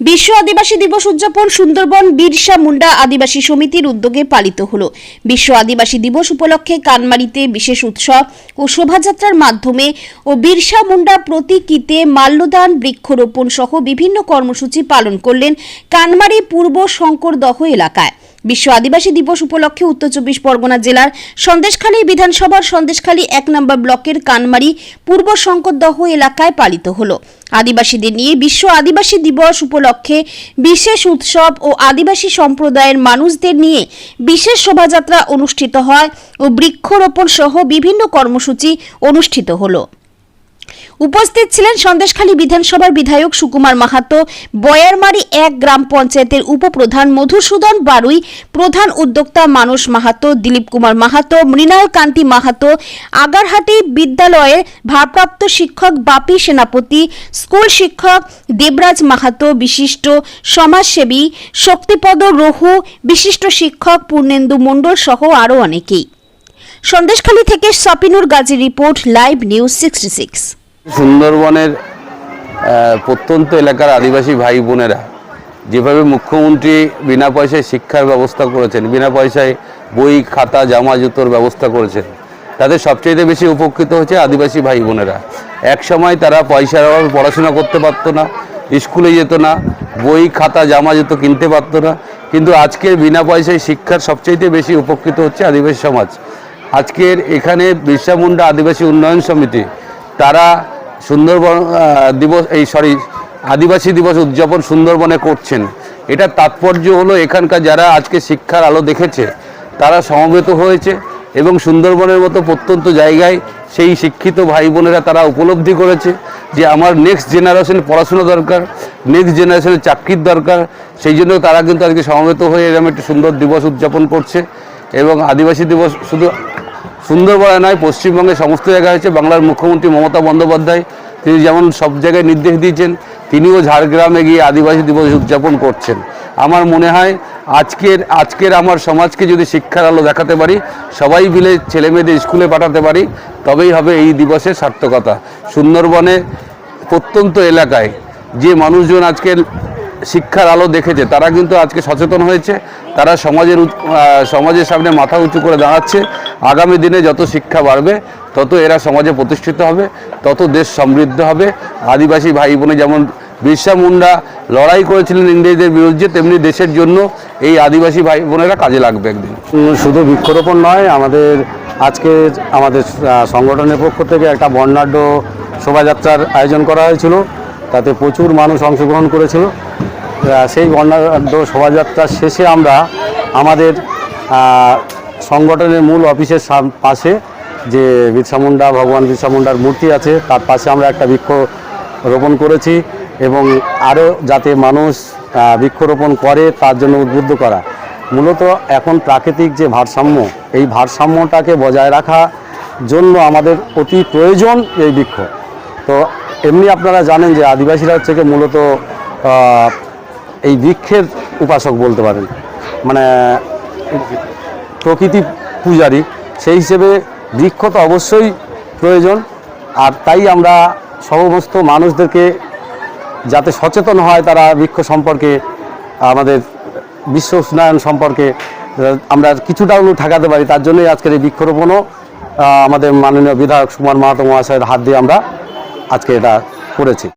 বিশ্ব আদিবাসী দিবস উদযাপন সুন্দরবন বিরসা মুন্ডা আদিবাসী সমিতির উদ্যোগে পালিত হলো। বিশ্ব আদিবাসী দিবস উপলক্ষে কানমারিতে বিশেষ উৎসব ও শোভাযাত্রার মাধ্যমে ও বিরসা মুন্ডা প্রতীকীতে মাল্যদান, বৃক্ষরোপণ সহ বিভিন্ন কর্মসূচি পালন করলেন কানমারি পূর্ব শঙ্করদহ এলাকায়। বিশ্ব আদিবাসী দিবস উপলক্ষে উত্তর চব্বিশ পরগনা জেলার সন্দেশখালী বিধানসভার সন্দেশখালী এক নম্বর ব্লকের কানমারি পূর্ব শঙ্করদহ এলাকায় পালিত হলো। আদিবাসীদের নিয়ে বিশ্ব আদিবাসী দিবস উপলক্ষে বিশেষ উৎসব ও আদিবাসী সম্প্রদায়ের মানুষদের নিয়ে বিশেষ শোভাযাত্রা অনুষ্ঠিত হয় ও বৃক্ষরোপণ সহ বিভিন্ন কর্মসূচি অনুষ্ঠিত হলো। উপস্থিত ছিলেন সন্দেশখালী বিধানসভার বিধায়ক সুকুমার মাহাতো, বয়ারমারি এক গ্রাম পঞ্চায়েতের উপপ্রধান মধুসূদন বারুই, প্রধান উদ্যোক্তা মানস মাহাতো, দিলীপ কুমার মাহাতো, মৃণাল কান্তি মাহাতো, আগারহাটি বিদ্যালয়ের ভারপ্রাপ্ত শিক্ষক বাপি সেনাপতি, স্কুল শিক্ষক দেবরাজ মাহাতো বিশিষ্ট সমাজসেবী শক্তিপদ রহু, বিশিষ্ট শিক্ষক পূর্ণেন্দু মণ্ডল সহ আরও অনেকেই। সন্দেশখালী থেকে Sapinur Gazi report, live news sixty six. সুন্দরবনের প্রত্যন্ত এলাকার আদিবাসী ভাই বোনেরা যেভাবে মুখ্যমন্ত্রী বিনা পয়সায় শিক্ষার ব্যবস্থা করেছেন, বিনা পয়সায় বই, খাতা, জামা, জুতোর ব্যবস্থা করেছেন, তাদের সবচেয়ে বেশি উপকৃত হচ্ছে আদিবাসী ভাই বোনেরা। এক সময় তারা পয়সার অভাবে পড়াশোনা করতে পারতো না, স্কুলে যেত না, বই, খাতা, জামা, জুতো কিনতে পারতো না, কিন্তু আজকের বিনা পয়সায় শিক্ষার সবচেয়ে বেশি উপকৃত হচ্ছে আদিবাসী সমাজ। আজকের এখানে বিরসা মুন্ডা আদিবাসী উন্নয়ন সমিতি, তারা সুন্দরবন দিবস, এই সরি আদিবাসী দিবস উদযাপন সুন্দরবনে করছেন। এটার তাৎপর্য হলো এখানকার যারা আজকে শিক্ষার আলো দেখেছে, তারা সমবেত হয়েছে এবং সুন্দরবনের মতো প্রত্যন্ত জায়গায় সেই শিক্ষিত ভাই বোনেরা তারা উপলব্ধি করেছে যে আমার নেক্সট জেনারেশনের পড়াশোনা দরকার নেক্সট জেনারেশনের চাকরির দরকার, সেই জন্য তারা কিন্তু আজকে সমবেত হয়ে এরকম একটি সুন্দর দিবস উদযাপন করছে এবং আদিবাসী দিবস শুধু সুন্দরবনে নয়, পশ্চিমবঙ্গের সমস্ত জায়গায় হয়েছে। বাংলার মুখ্যমন্ত্রী মমতা বন্দ্যোপাধ্যায়, তিনি যেমন সব জায়গায় নির্দেশ দিয়েছেন, তিনিও ঝাড়গ্রামে গিয়ে আদিবাসী দিবস উদযাপন করছেন। আমার মনে হয় আজকের আজকের আমার সমাজকে যদি শিক্ষার আলো দেখাতে পারি, সবাই মিলে ছেলে মেয়েদের স্কুলে পাঠাতে পারি, তবেই হবে এই দিবসের সার্থকতা। সুন্দরবনে প্রত্যন্ত এলাকায় যে মানুষজন আজকে শিক্ষার আলো দেখেছে, তারা কিন্তু আজকে সচেতন হয়েছে, তারা সমাজের সমাজের সামনে মাথা উঁচু করে দাঁড়াচ্ছে। আগামী দিনে যত শিক্ষা বাড়বে, তত এরা সমাজে প্রতিষ্ঠিত হবে, তত দেশ সমৃদ্ধ হবে। আদিবাসী ভাই বোনে যেমন বিরসা মুন্ডা লড়াই করেছিলেন ইংরেজদের বিরুদ্ধে, তেমনি দেশের জন্য এই আদিবাসী ভাই বোনেরা কাজে লাগবে একদিন। শুধু বৃক্ষরোপণ নয়, আমাদের আজকে আমাদের সংগঠনের পক্ষ থেকে একটা বর্ণাঢ্য শোভাযাত্রার আয়োজন করা হয়েছিল। তাতে প্রচুর মানুষ অংশগ্রহণ করেছিল। সেই বর্ণাঢ্য শোভাযাত্রার শেষে আমরা আমাদের সংগঠনের মূল অফিসের পাশে যে বিরসা মুন্ডা, ভগবান বিরসা মুন্ডার মূর্তি আছে, তার পাশে আমরা একটা বৃক্ষ রোপণ করেছি এবং আরও যাতে মানুষ বৃক্ষরোপণ করে, তার জন্য উদ্বুদ্ধ করা। মূলত এখন প্রাকৃতিক যে ভারসাম্য, এই ভারসাম্যটাকে বজায় রাখা জন্য আমাদের অতি প্রয়োজন এই বৃক্ষ। তো এমনি আপনারা জানেন যে আদিবাসীরা হচ্ছে কি মূলত এই বৃক্ষের উপাসক বলতে পারেন। মানে প্রকৃতি পূজারী, সেই হিসেবে বৃক্ষ তো অবশ্যই প্রয়োজন। আর তাই আমরা সমস্ত মানুষদেরকে যাতে সচেতন হয় তারা বৃক্ষ সম্পর্কে, আমাদের বিশ্ব উষ্ণায়ন সম্পর্কে, আমরা কিছুটা হলেও ঠেকাতে পারি। তার জন্যই আজকের এই বৃক্ষরোপণও আমাদের মাননীয় বিধায়ক সুমার মাহাতো মহাশয়ের হাত দিয়ে আমরা আজকে এটা করেছি।